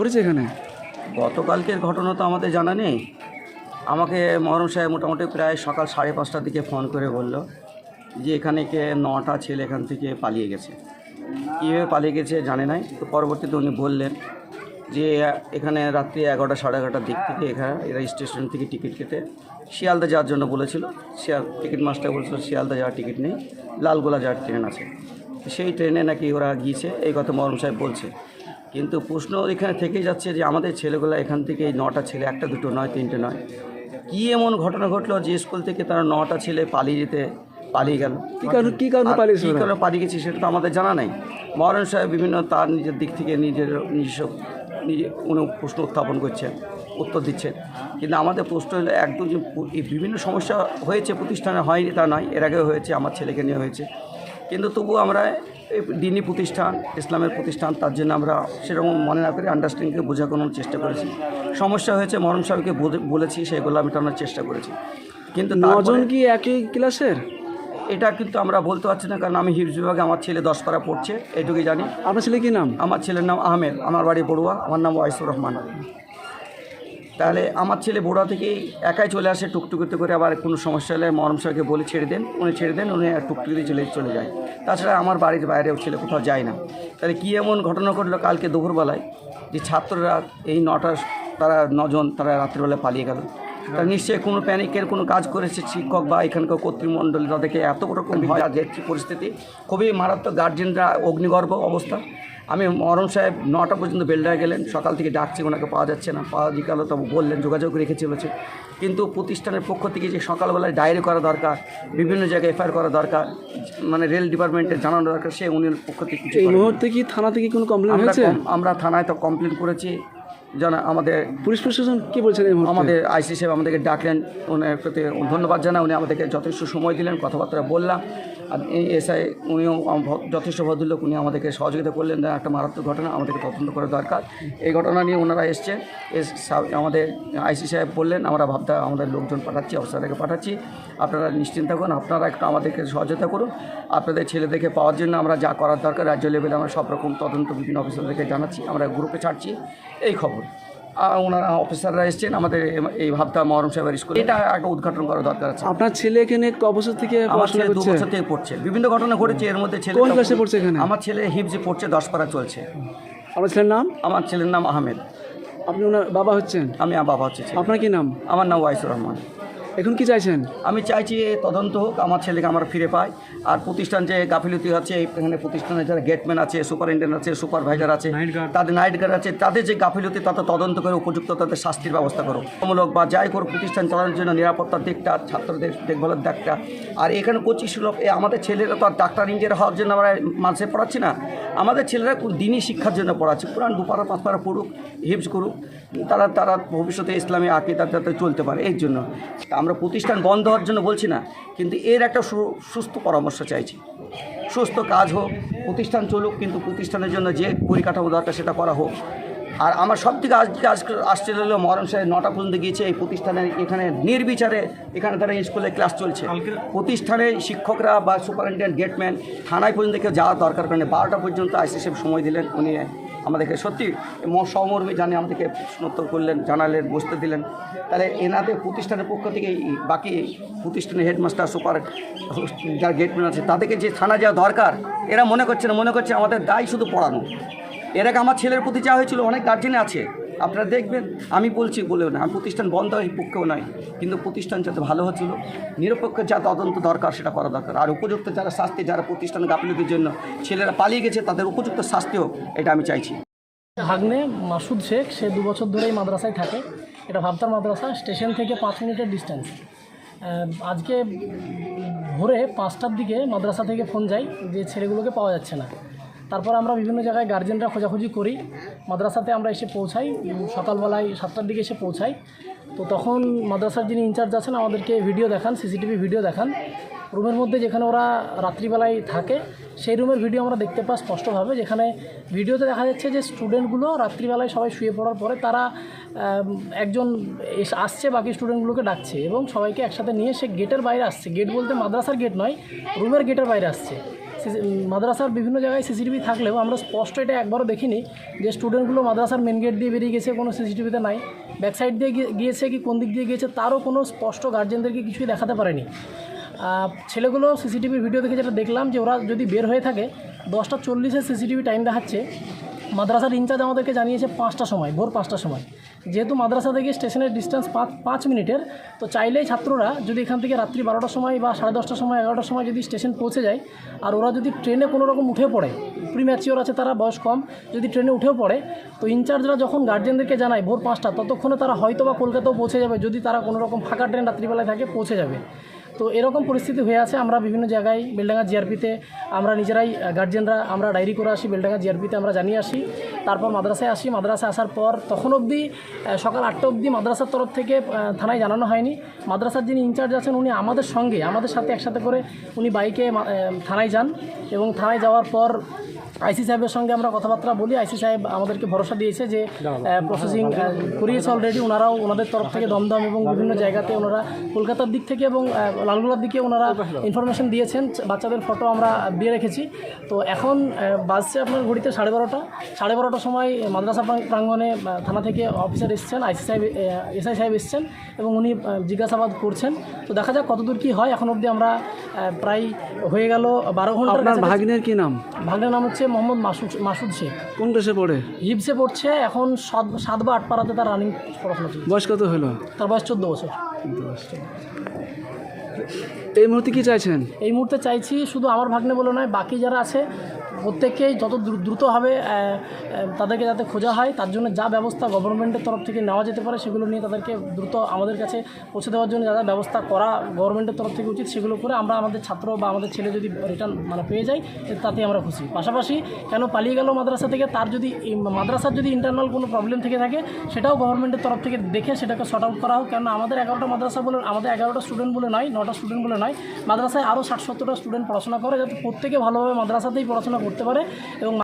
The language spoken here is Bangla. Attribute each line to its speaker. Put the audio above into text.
Speaker 1: করেছে এখানে?
Speaker 2: গতকালকের ঘটনা তো আমাদের জানা নেই। আমাকে মহরম সাহেব মোটামুটি প্রায় সকাল সাড়ে পাঁচটার দিকে ফোন করে বলল যে এখানে কে নটা ছেলে এখান থেকে পালিয়ে গেছে। কীভাবে পালিয়ে গেছে জানে নাই। তো পরবর্তীতে উনি বললেন যে এখানে রাত্রি এগারোটা সাড়ে এগারোটার দিক থেকে এখানে এরা স্টেশন থেকে টিকিট কেটে শিয়ালদা যাওয়ার জন্য বলেছিল। শিয়াল টিকিট মাস্টার বলেছিল শিয়ালদা যাওয়ার টিকিট নেই। লালগোলা যাওয়ার ট্রেন আছে। সেই ট্রেনে নাকি ওরা গিয়েছে। এই কথা মহরম সাহেব বলছে। কিন্তু প্রশ্ন এখানে থেকেই যাচ্ছে যে আমাদের ছেলেগুলো এখান থেকে এই নটা ছেলে একটা দুটো নয় তিনটে নয়। কী এমন ঘটনা ঘটলো যে স্কুল থেকে তারা নটা ছেলে পালিয়ে যেতে পালিয়ে গেল?
Speaker 1: কি কারণে কী কারণে পালিয়ে
Speaker 2: কী কারণে পালিয়ে গেছে সেটা তো আমাদের জানা নাই। মহারণ সাহেব বিভিন্ন তার নিজের দিক থেকে নিজের নিজস্ব নিজে উনি প্রশ্ন উত্থাপন করছেন উত্তর দিচ্ছেন। কিন্তু আমাদের প্রশ্ন হলো পু- এই বিভিন্ন সমস্যা হয়েছে প্রতিষ্ঠানে হয়নি তা নয়। এর আগেও হয়েছে আমার ছেলেকে নিয়ে হয়েছে। কিন্তু তবু আমরা এই দিনী প্রতিষ্ঠান ইসলামের প্রতিষ্ঠান তার জন্য আমরা সেরকম মনে না করে আন্ডারস্ট্যান্ডিংকে বোঝানোর চেষ্টা করেছি। সমস্যা হয়েছে মরম সাহেবকে বলেছি সেগুলো মেটানোর চেষ্টা করেছি। কিন্তু
Speaker 1: নজন কি একই ক্লাসের?
Speaker 2: এটা কিন্তু আমরা বলতে পারছি না কারণ আমি হিপস বিভাগে আমার ছেলে দশ পাড়া পড়ছে এটুকুই জানি।
Speaker 1: আপনার ছেলে কি নাম?
Speaker 2: আমার ছেলের নাম আহমেদ আমার বাড়ি বড়ুয়া আমার নাম ওয়াইসুর রহমান। তাহলে আমার ছেলে বোড়া থেকেই একাই চলে আসে টুকটুকিতে করে, আবার কোনো সমস্যা হলে মরম সাহেবকে বলে ছেড়ে দেন, উনি ছেড়ে দেন, উনি টুকটুকিতে চলে চলে যায়। তাছাড়া আমার বাড়ির বাইরেও ছেলে কোথাও যায় না। তাহলে কী এমন ঘটনা ঘটলো কালকে দুপুরবেলায় যে ছাত্ররা এই নটা, তারা নজন, তারা রাত্রিবেলা পালিয়ে গেল। তারা নিশ্চয়ই কোনো প্যানিকের কোনো কাজ করেছে শিক্ষক বা এখানকার কর্তৃমণ্ডলী? তাদেরকে এত রকম ভয় পরিস্থিতি? খুবই মারাত্মক গার্জেনরা অগ্নিগর্ভ অবস্থা। আমি মরম সাহেব নটা পর্যন্ত বেলডায় গেলেন সকাল থেকে ডাকছি ওনাকে পাওয়া যাচ্ছে না। পাওয়া বিকালে তবু বললেন যোগাযোগ রেখেছে চলেছে কিন্তু প্রতিষ্ঠানের পক্ষ থেকে যে সকালবেলায় ডায়েরি করা দরকার বিভিন্ন জায়গায় এফআইআর করা দরকার মানে রেল ডিপার্টমেন্টে জানানো দরকার সে উনি পক্ষ থেকে
Speaker 1: এই মুহূর্তে কি থানা থেকে কোনো কমপ্লেন হয়েছে?
Speaker 2: আমরা থানায় তো কমপ্লেন করেছি জানা আমাদের
Speaker 1: পুলিশ প্রশাসন কি বলছেন
Speaker 2: আমাদের আইসি সাহেব আমাদেরকে ডাকলেন ওনার প্রতি ধন্যবাদ জানাই উনি আমাদেরকে যথেষ্ট সময় দিলেন কথাবার্তা বললাম। আর এই এসআই উনিও যথেষ্ট ভদ্রলোক উনি আমাদেরকে সহযোগিতা করলেন একটা মারাত্মক ঘটনা আমাদেরকে তদন্ত করা দরকার। এই ঘটনা নিয়ে ওনারা এসছেন এস আমাদের আইসি সাহেব বললেন আমরা ভাবতে আমাদের লোকজন পাঠাচ্ছি অফিসারকে পাঠাচ্ছি। আপনারা নিশ্চিন্ত থাকুন আপনারা একটু আমাদেরকে সহযোগিতা করুন। আপনাদের ছেলেদেরকে পাওয়ার জন্য আমরা যা করার দরকার রাজ্য লেভেলে আমরা সব রকম তদন্ত বিভিন্ন অফিসারদেরকে জানাচ্ছি আমরা গ্রুপে ছাড়ছি। এই খবর। ওনারা অফিসাররা এসছেন আমাদের এই ভাবতা মহরম সাহেবের স্কুল। এটা একটা উদ্ঘাটন করার দরকার আছে।
Speaker 1: আপনার ছেলে এখানে ক বছর থেকে
Speaker 2: আমার
Speaker 1: পড়াশোনা
Speaker 2: দু বছর থেকে পড়ছে। বিভিন্ন ঘটনা ঘটেছে এর মধ্যে ছেলে
Speaker 1: কোন ক্লাসে পড়ছে এখানে?
Speaker 2: আমার ছেলে হিপসে পড়ছে দশ পাড়া চলছে।
Speaker 1: আপনার ছেলের নাম?
Speaker 2: আমার ছেলের নাম আহমেদ।
Speaker 1: আপনি ওনার বাবা হচ্ছেন?
Speaker 2: আমি আমার বাবা হচ্ছে।
Speaker 1: আপনার কি নাম?
Speaker 2: আমার নাম ওয়াইসুর রহমান।
Speaker 1: এখন কি চাইছেন?
Speaker 2: আমি চাইছি তদন্ত হোক আমার ছেলেকে আমরা ফিরে পাই। আর প্রতিষ্ঠান যে গাফিলতি আছে এখানে প্রতিষ্ঠানে যারা গেটম্যান আছে সুপারিনটেন্ডেন্ট আছে সুপারভাইজার আছে তাদের নাইট গার্ড আছে তাদের যে গাফিলতি তাতে তদন্ত করে উপযুক্ত তাদের শাস্তির ব্যবস্থা করো। মূলক বা যাই করো প্রতিষ্ঠান চালানোর জন্য নিরাপত্তার দিকটা ছাত্রদের দেখভালের দিকটা। আর এখানে কোচিং সুলভ এ আমাদের ছেলেরা তো আর ডাক্তার ইঞ্জিনিয়ার হওয়ার জন্য আমরা মানুষে পড়াচ্ছি না। আমাদের ছেলেরা দিনই শিক্ষার জন্য পড়াচ্ছে পুরান দুপাড়া পাঁচ পাড়া পড়ুক হিপস করুক তারা তারা ভবিষ্যতে ইসলামী আকিদার যাতে চলতে পারে এই জন্য। আমরা প্রতিষ্ঠান বন্ধ হওয়ার জন্য বলছি না কিন্তু এর একটা সুস্থ পরামর্শ চাইছি। সুস্থ কাজ হোক প্রতিষ্ঠান চলুক কিন্তু প্রতিষ্ঠানের জন্য যে পরিকাঠামো দরকার সেটা করা হোক। আর আমার সব থেকে আজকে আজকে আসছে হলো মরণ সাহেব নটা পর্যন্ত গিয়েছে এই প্রতিষ্ঠানে এখানে নির্বিচারে এখানে তারা স্কুলে ক্লাস চলছে। প্রতিষ্ঠানে শিক্ষকরা বা সুপারিনটেন্ডেন্ট গেটম্যান থানায় পর্যন্ত কেউ যাওয়ার দরকার কারণে বারোটা পর্যন্ত আইসি সাহেব সময় দিলেন উনি আমাদেরকে সত্যি সহমর্মী জানে আমাদেরকে প্রশ্নোত্তর করলেন, জানালেন, বসতে দিলেন। তাহলে এনাদের প্রতিষ্ঠানের পক্ষ থেকে বাকি প্রতিষ্ঠানের হেডমাস্টার, সুপার যার গেটম্যান আছে, তাদেরকে যে থানা যাওয়া দরকার, এরা মনে করছে না, মনে করছে আমাদের দায় শুধু পড়ানো। এর আগে আমার ছেলের প্রতি যা হয়েছিল, অনেক গার্জেন আছে। আপনারা দেখবেন, আমি বলছি, বলেও না আমি প্রতিষ্ঠান বন্ধ এই পক্ষেও নয়, কিন্তু প্রতিষ্ঠান যাতে ভালো হচ্ছিল, নিরপেক্ষ যা তদন্ত দরকার সেটা করা দরকার। আর উপযুক্ত যারা শাস্তি, যারা প্রতিষ্ঠান গাফিলতির জন্য ছেলেরা পালিয়ে গেছে, তাদের উপযুক্ত শাস্তি হোক এটা আমি চাইছি।
Speaker 3: ভাগ্নে মাসুদ শেখ, সে দু বছর ধরেই মাদ্রাসায় থাকে। এটা ভাবতার মাদ্রাসা স্টেশন থেকে পাঁচ মিনিটের ডিস্টেন্স আজকে ভোরে পাঁচটার দিকে মাদ্রাসা থেকে ফোন যায় যে ছেলেগুলোকে পাওয়া যাচ্ছে না। তারপর আমরা বিভিন্ন জায়গায় গার্জেনরা খোঁজাখুঁজি করি। মাদ্রাসাতে আমরা এসে পৌঁছাই সকালবেলায় সাতটার দিকে এসে পৌঁছাই। তো তখন মাদ্রাসার যিনি ইনচার্জ আছেন, আমাদেরকে ভিডিও দেখান সিসিটিভি ভিডিও দেখান। রুমের মধ্যে যেখানে ওরা রাত্রিবেলায় থাকে, সেই রুমের ভিডিও আমরা দেখতে পাই স্পষ্টভাবে। যেখানে ভিডিওতে দেখা যাচ্ছে যে স্টুডেন্টগুলো রাত্রিবেলায় সবাই শুয়ে পড়ার পরে তারা একজন আসছে, বাকি স্টুডেন্টগুলোকে ডাকছে এবং সবাইকে একসাথে নিয়ে সে গেটের বাইরে আসছে। গেট বলতে মাদ্রাসার গেট নয়, রুমের গেটের বাইরে আসছে। মাদ্রাসার বিভিন্ন জায়গায় সিসিটিভি থাকলেও আমরা স্পষ্ট এটা একবারও দেখিনি যে স্টুডেন্টগুলো মাদ্রাসার মেন গেট দিয়ে বেরিয়ে গেছে, কোনো সিসিটিভিতে নাই। ব্যাকসাইড দিয়ে গিয়ে- গিয়েছে কি, কোন দিক দিয়ে গিয়েছে, তারও কোনো স্পষ্ট গার্জেনদেরকে কিছুই দেখাতে পারেনি। ছেলেগুলো সিসিটিভির ভিডিও দেখে যেটা দেখলাম যে ওরা যদি বের হয়ে থাকে, দশটা চল্লিশে সিসিটিভি টাইম দেখাচ্ছে। মাদ্রাসার ইনচার্জ আমাদেরকে জানিয়েছে পাঁচটা সময়, ভোর পাঁচটার সময়। যেহেতু মাদ্রাসা থেকে স্টেশনের ডিস্টেন্স পাঁচ পাঁচ মিনিটের, তো চাইলেই ছাত্ররা যদি এখান থেকে রাত্রি বারোটার সময় বা সাড়ে দশটার সময়, এগারোটার সময় যদি স্টেশন পৌঁছে যায়, আর ওরা যদি ট্রেনে কোনো রকম উঠে পড়ে প্রিম্যাচিওর আছে তারা, বয়স কম, যদি ট্রেনে উঠেও পড়ে, তো ইনচার্জরা যখন গার্জেনদেরকে জানায় ভোর পাঁচটা, ততক্ষণে তারা হয়তো বা কলকাতাও পৌঁছে যাবে, যদি তারা কোনো রকম ফাঁকা ট্রেন রাত্রিবেলায় থাকে, পৌঁছে যাবে। তো এরকম পরিস্থিতি হয়ে আছে আমরা বিভিন্ন জায়গায় বেলডাঙ্গা জিআরপিতে আমরা নিজেরাই গার্জেনরা আমরা ডায়েরি করে আসি বেলডাঙ্গা জিআরপিতে আমরা জানিয়ে আসি। তারপর মাদ্রাসায় আসি মাদ্রাসায় আসার পর তখন অবধি সকাল আটটা অবধি মাদ্রাসার তরফ থেকে থানায় জানানো হয়নি। মাদ্রাসার যিনি ইনচার্জ আছেন উনি আমাদের সঙ্গে আমাদের সাথে একসাথে করে উনি বাইকে থানায় যান এবং থানায় যাওয়ার পর আইসি সাহেবের সঙ্গে আমরা কথাবার্তা বলি। আইসি সাহেব আমাদেরকে ভরসা দিয়েছে যে প্রসেসিং করিয়েছে অলরেডি ওনারাও ওনাদের তরফ থেকে দমদম এবং বিভিন্ন জায়গাতে ওনারা কলকাতার দিক থেকে এবং লালগোলার দিকে ওনারা ইনফরমেশন দিয়েছেন বাচ্চাদের ফটো আমরা দিয়ে রেখেছি। তো এখন বাজছে আপনার ঘড়িতে সাড়ে বারোটা। সাড়ে বারোটার সময় মাদ্রাসা প্রাং- প্রাঙ্গণে থানা থেকে অফিসার এসছেন আইসি সাহেব এসআই সাহেব এসছেন এবং উনি জিজ্ঞাসাবাদ করছেন। তো দেখা যাক কতদূর কী হয়। এখন অবধি আমরা প্রায় হয়ে গেল বারো ঘণ্টার
Speaker 1: আপনার ভাগ্নের কি নাম?
Speaker 3: ভাগ্নের নাম হচ্ছে মোহাম্মদ মাসুদ মাসুদ শেখ।
Speaker 1: কোন দেশে পড়ে?
Speaker 3: হিপসে পড়ছে এখন সাত সাত বা আট পাড়াতে তার রানিং পড়াশোনা
Speaker 1: বয়স কত হলো?
Speaker 3: তার বয়স চোদ্দ বছর।
Speaker 1: এই মুহূর্তে কি চাইছেন?
Speaker 3: এই মুহূর্তে চাইছি শুধু আমার ভাগ্নে বলে নয়, বাকি যারা আছে প্রত্যেককেই যত দ্রু- দ্রুত হবে আহ, আহ, তাদেরকে যাতে খোঁজা হয় তার জন্য যা ব্যবস্থা গভর্নমেন্টের তরফ থেকে নেওয়া যেতে পারে সেগুলো নিয়ে তাদেরকে দ্রুত আমাদের কাছে পৌঁছে দেওয়ার জন্য যা যা ব্যবস্থা করা গভর্নমেন্টের তরফ থেকে উচিত সেগুলো করে আমরা আমাদের ছাত্র বা আমাদের ছেলে যদি রিটার্ন মানে পেয়ে যাই তাতে আমরা খুশি। পাশাপাশি কেন পালিয়ে গেল মাদ্রাসা থেকে তার যদি মাদ্রাসার যদি ইন্টারনাল কোনো প্রবলেম থেকে থাকে সেটাও গভর্নমেন্টের তরফ থেকে দেখে সেটাকে শর্ট আউট করা হোক। কেননা আমাদের এগারোটা মাদ্রাসা বলে আমাদের এগারোটা স্টুডেন্ট বলে নয় নটা স্টুডেন্ট বলে নয় মাদ্রাসায় আরও ষাট সত্তরটা স্টুডেন্ট পড়াশোনা করে যাতে প্রত্যেকে ভালোভাবে মাদ্রাসাতেই পড়াশোনা করতে পারে এবং